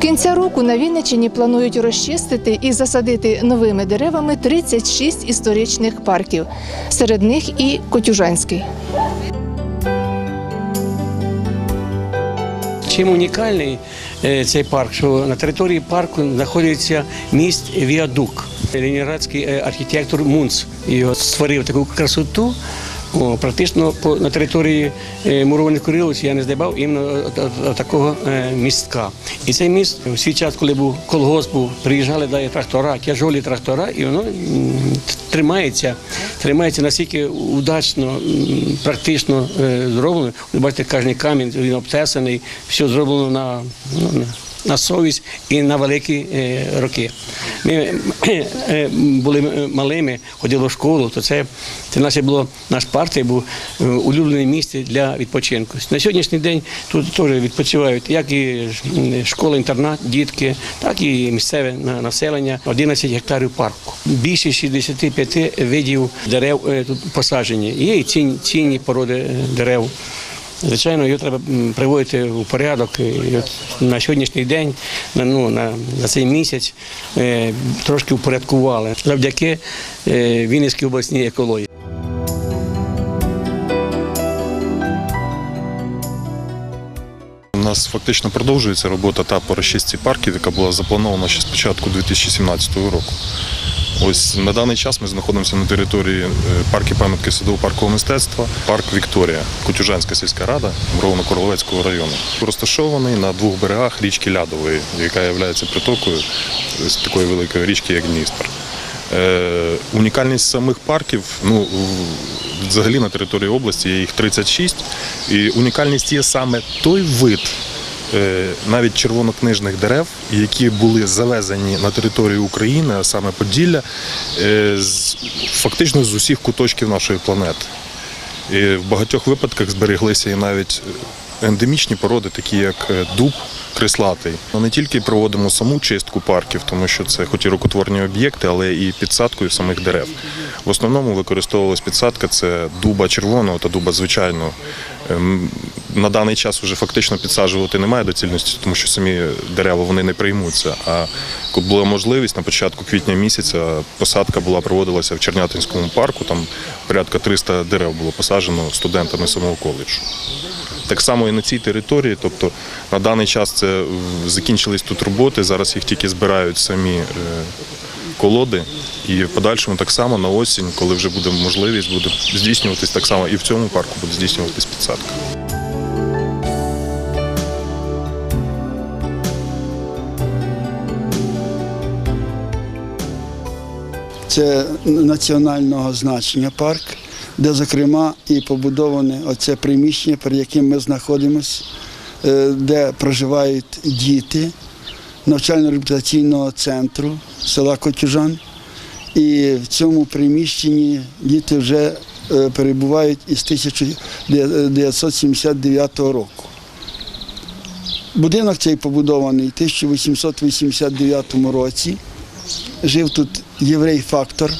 Кінця року на Вінниччині планують розчистити і засадити новими деревами 36 історичних парків. Серед них і Котюжанський. Чим унікальний е, цей парк, що на території парку знаходиться міст Віадук. Ленінградський е, архітектор Мунц його створив таку красоту. Практично по, на території е, мурованих Куриловичів я не здибав іменно от такого е, містка. І цей міст в свій час, коли був колгосп, був, приїжджали да, і трактора, тяжолі трактора, і воно тримається, тримається настільки удачно, практично е, зроблено. Бачите, кожен камінь він обтесаний, все зроблено на, ну, на, на совість і на великі е, роки. Ми е, були малими, ходили в школу, то це, це наше було наш парк був е, улюблене місце для відпочинку. На сьогоднішній день тут теж відпочивають як і школа-інтернат, дітки, так і місцеве на- населення. 11 гектарів парку. Більше 65 видів дерев е, тут посаджені. Є і цінні, цінні породи е, дерев. Звичайно, його треба приводити у порядок. І от на сьогоднішній день, на, ну, на, на цей місяць, е, трошки упорядкували завдяки е, Вінницькій обласній екології. У нас фактично продовжується робота та по розчистці парків, яка була запланована ще з початку 2017 року. Ось на даний час ми знаходимося на території е, парку пам'ятки садово-паркового мистецтва, парк Вікторія, Котюжанська сільська рада Муровно-Королевського району. Розташований на двох берегах річки Лядової, яка є притокою з такої великої річки, як Дністр. Е, унікальність самих парків, ну взагалі на території області є їх 36. І унікальність є саме той вид навіть червонокнижних дерев, які були завезені на територію України, а саме Поділля, е, фактично з усіх куточків нашої планети. І в багатьох випадках збереглися і навіть ендемічні породи, такі як е, дуб крислатий. Ми не тільки проводимо саму чистку парків, тому що це хоч і рукотворні об'єкти, але і підсадкою самих дерев. В основному використовувалась підсадка це дуба червоного та дуба звичайного. Ем, На даний час вже фактично підсаджувати немає доцільності, тому що самі дерева вони не приймуться. А була можливість на початку квітня місяця посадка була проводилася в Чернятинському парку. Там порядка 300 дерев було посаджено студентами самого коледжу. Так само і на цій території, тобто на даний час це закінчились тут роботи. Зараз їх тільки збирають самі е, колоди, і в подальшому так само на осінь, коли вже буде можливість, буде здійснюватись так само і в цьому парку буде здійснюватись підсадка. Це національного значення парк, де, зокрема, і побудоване оце приміщення, перед яким ми знаходимося, е, де проживають діти навчально-реабілітаційного центру села Котюжан. І в цьому приміщенні діти вже е, перебувають із 1979 року. Будинок цей побудований в 1889 році. Жив тут єврей-фактор,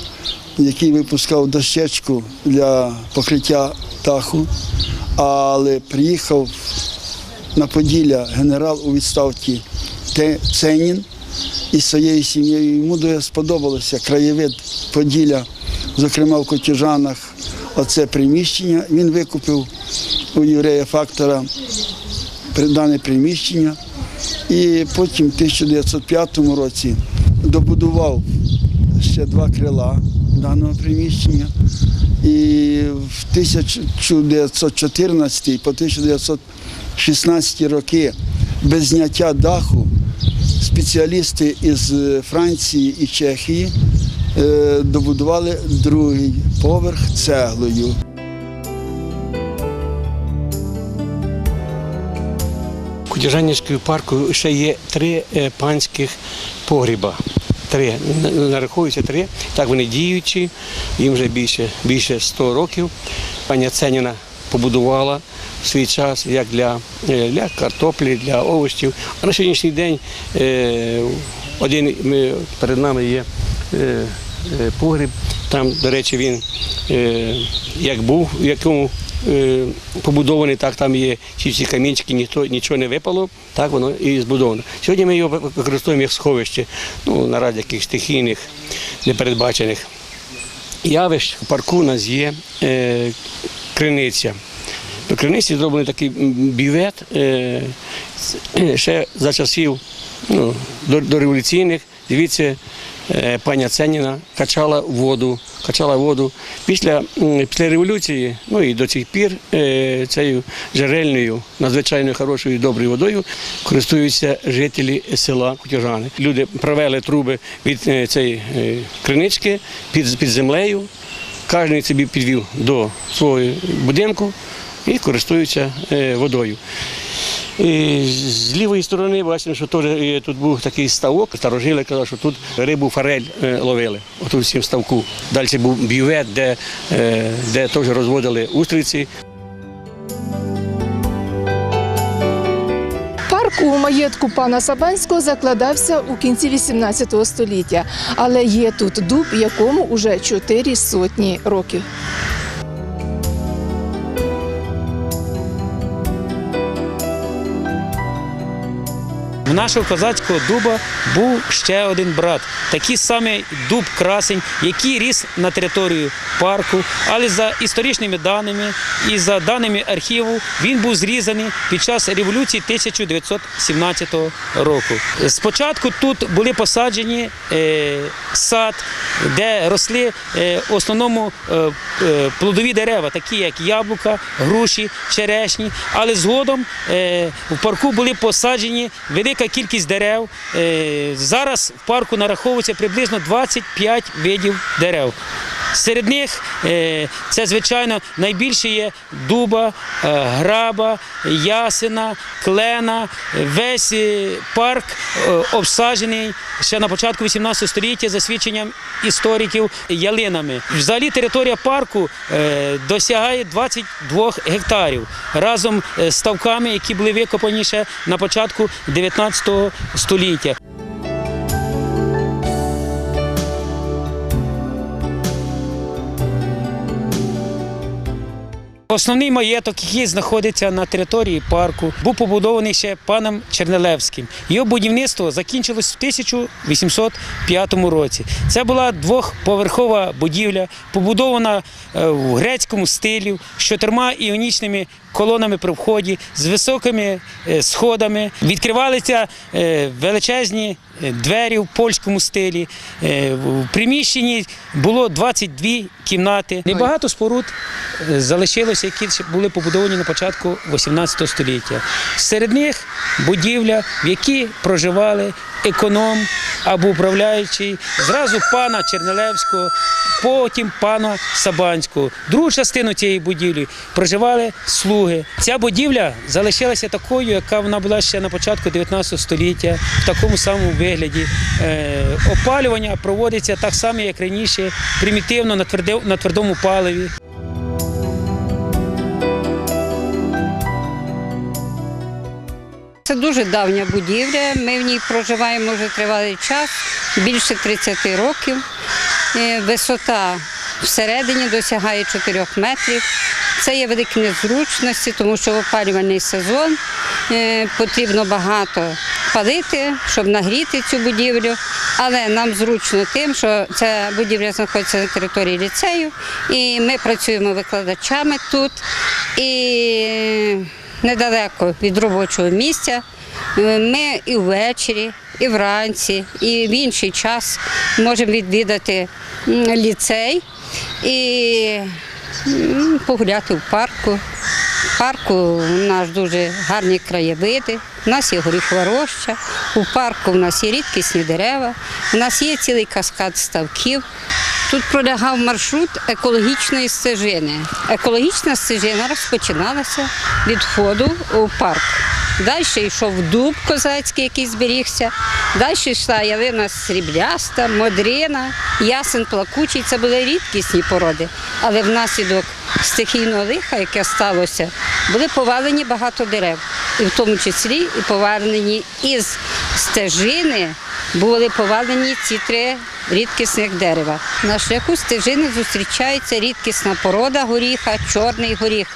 який випускав дощечку для покриття даху, але приїхав на Поділля генерал у відставці Ценін із своєю сім'єю. Йому дуже сподобалося краєвид Поділля, зокрема в Котюжанах, оце приміщення. Він викупив у єврея-фактора дане приміщення. І потім в 1905 році добудував ще два крила даного приміщення. І в 1914 по 1916 роки без зняття даху спеціалісти із Франції і Чехії е, добудували другий поверх цеглою. У Кутяжанівському парку ще є три е, панських погріба. Три. Нарахуються три. Так вони діючі, їм вже більше, більше 100 років. Пані Ценіна побудувала в свій час як для, е, для картоплі, для овочів. А на сьогоднішній день е, один ми, перед нами є е, погріб, Там, до речі, він як був, в якому побудований, так там є ці всі камінчики, ніхто нічого не випало, так воно і збудовано. Сьогодні ми його використовуємо як сховище, ну, наразі якихось стихійних, непередбачених явищ. В парку у нас є криниця. До криниці зроблений такий м, бювет е, ще за часів ну, до, дореволюційних. Дивіться, е, пані Ценіна качала воду, качала воду. Після, після революції, ну і до цих пір е, цією джерельною, надзвичайно хорошою і доброю водою користуються жителі села Кутюжани. Люди провели труби від цієї кринички під, під землею. Кожен собі підвів до свого будинку і користуються е, водою. І з лівої сторони бачимо, що теж тут був такий ставок. Старожили казали, що тут рибу форель е, ловили. Отут всім ставку. Далі був бювет, де, е, де теж розводили устриці. Парк у маєтку пана Сабанського закладався у кінці 18 століття, але є тут дуб, якому уже чотири сотні років. У нашого козацького дуба був ще один брат, такий самий дуб красень, який ріс на території парку, але за історичними даними і за даними архіву він був зрізаний під час революції 1917 року. Спочатку тут були посаджені е, сад, де росли е, в основному е, плодові дерева, такі як яблука, груші, черешні. Але згодом в парку були посаджені велика кількість дерев. Е, зараз в парку нараховується приблизно 25 видів дерев. Серед них е, це, звичайно, найбільше є дуба, е, граба, ясена, клена. Весь е, парк обсаджений ще на початку 18 століття за свідченням істориків ялинами. Взагалі територія парку досягає 22 гектарів разом з ставками, які були викопані ще на початку 19 століття. Основний маєток, який знаходиться на території парку, був побудований ще паном Чернелевським. Його будівництво закінчилось в 1805 році. Це була двохповерхова будівля, побудована е, в грецькому стилі з чотирма іонічними колонами при вході, з високими е, сходами. Відкривалися е, величезні е, двері в польському стилі. В приміщенні було 22 кімнати. Небагато споруд залишилося, які були побудовані на початку 18 століття. Серед них будівля, в якій проживали економ або управляючий, зразу пана Чернелевського, потім пана Сабанського. Другу частину цієї будівлі проживали слуги. Ця будівля залишилася такою, яка вона була ще на початку 19 століття, в такому самому вигляді. Е, опалювання проводиться так само, як раніше, примітивно на, твердому паливі. Це дуже давня будівля. Ми в ній проживаємо вже тривалий час, більше 30 років. Е, Висота всередині досягає 4 метрів. Це є великі незручності, тому що в опалювальний сезон е, потрібно багато палити, щоб нагріти цю будівлю. Але нам зручно тим, що ця будівля знаходиться на території ліцею, і ми працюємо викладачами тут. І недалеко від робочого місця. Е, Ми і ввечері, і вранці, і в інший час можемо відвідати ліцей і погуляти в парку. В парку у нас дуже гарні краєвиди. У нас є горіхова роща, у парку у нас є рідкісні дерева, у нас є цілий каскад ставків. Тут пролягав маршрут екологічної стежини. Екологічна стежина розпочиналася від входу у парк. Далі йшов дуб козацький, який зберігся. Далі йшла ялина срібляста, модрина, ясен плакучий. Це були рідкісні породи. Але внаслідок стихійного лиха, яке сталося, були повалені багато дерев. І в тому числі і повалені із стежини були повалені ці три рідкісних дерева. На шляху стежини зустрічається рідкісна порода горіха, чорний горіх.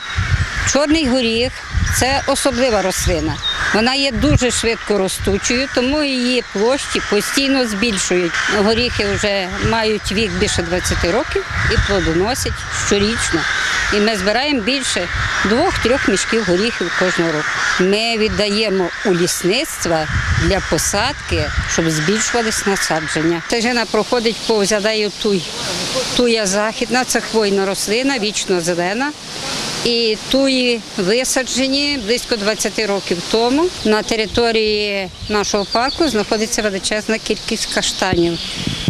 Чорний горіх це особлива рослина. Вона є дуже швидко ростучою, тому її площі постійно збільшують. Горіхи вже мають вік більше 20 років і плодоносять щорічно. І ми збираємо більше двох-трьох мішків горіхів кожного року. Ми віддаємо у лісництво для посадки, щоб збільшувались насадження. Стежина проходить повз Адею туй. Туя західна, це хвойна рослина, вічно зелена. І туї висаджені близько 20 років тому. На території нашого парку знаходиться величезна кількість каштанів.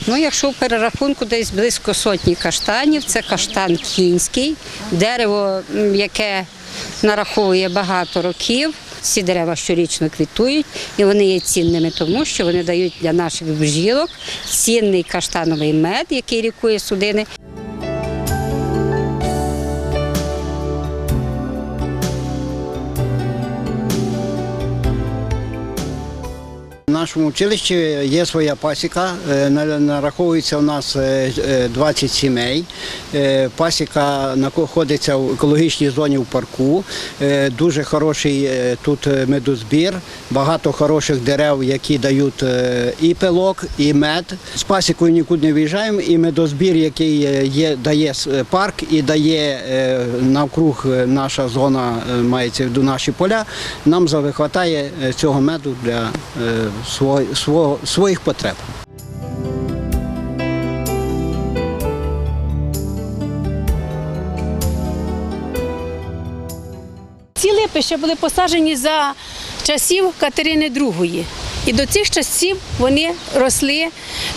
Ну, якщо в перерахунку десь близько сотні каштанів, це каштан кінський, дерево, яке нараховує багато років. Ці дерева щорічно квітують, і вони є цінними, тому що вони дають для наших бжілок цінний каштановий мед, який лікує судини. Нашому училищі є своя пасіка, е, нараховується у нас е, е, 20 сімей. Е, Пасіка знаходиться в екологічній зоні в парку. Е, Дуже хороший е, тут е, медозбір, багато хороших дерев, які дають е, і пилок, і мед. З пасікою нікуди не виїжджаємо, і медозбір, який е, є, дає парк і дає е, навкруг е, наша зона, е, мається виду наші поля, нам е, цього меду для е, своїх потреб. Ці липи ще були посаджені за часів Катерини II. І до цих часів вони росли,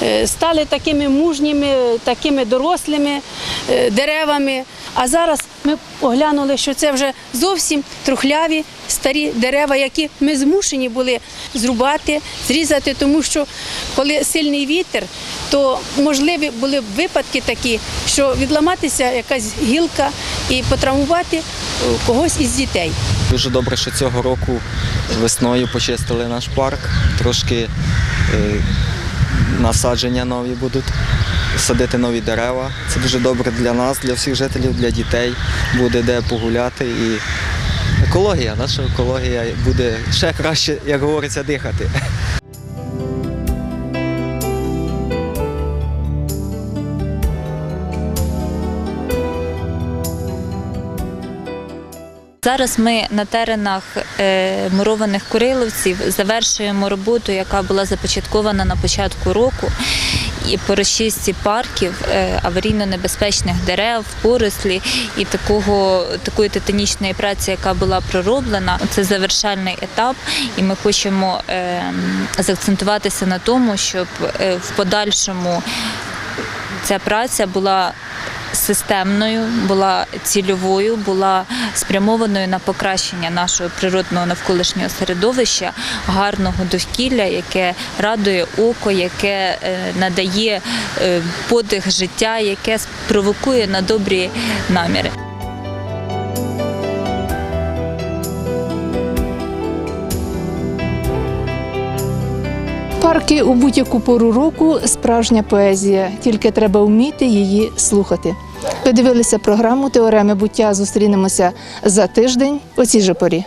е, стали такими мужніми, такими дорослими е, деревами. А зараз ми поглянули, що це вже зовсім трухляві старі дерева, які ми змушені були зрубати, зрізати, тому що коли сильний вітер, то можливі були випадки такі, що відламатися якась гілка і потравмувати е, когось із дітей. Дуже добре, що цього року весною почистили наш парк. Трошки е, насадження нові будуть, садити нові дерева. Це дуже добре для нас, для всіх жителів, для дітей. Буде де погуляти і екологія, наша екологія буде ще краще, як говориться, дихати. Зараз ми на теренах е, мурованих куриловців завершуємо роботу, яка була започаткована на початку року. І по розчистці парків е, аварійно-небезпечних дерев, порослі і такого такої титанічної праці, яка була пророблена. Це завершальний етап, і ми хочемо е, заакцентуватися на тому, щоб е, в подальшому ця праця була системною, була цільовою, була спрямованою на покращення нашого природного навколишнього середовища, гарного довкілля, яке радує око, яке е, надає е, подих життя, яке провокує на добрі наміри. Парки у будь-яку пору року справжня поезія, тільки треба вміти її слухати. Ви дивилися програму Теореми буття. Зустрінемося за тиждень у цій же порі.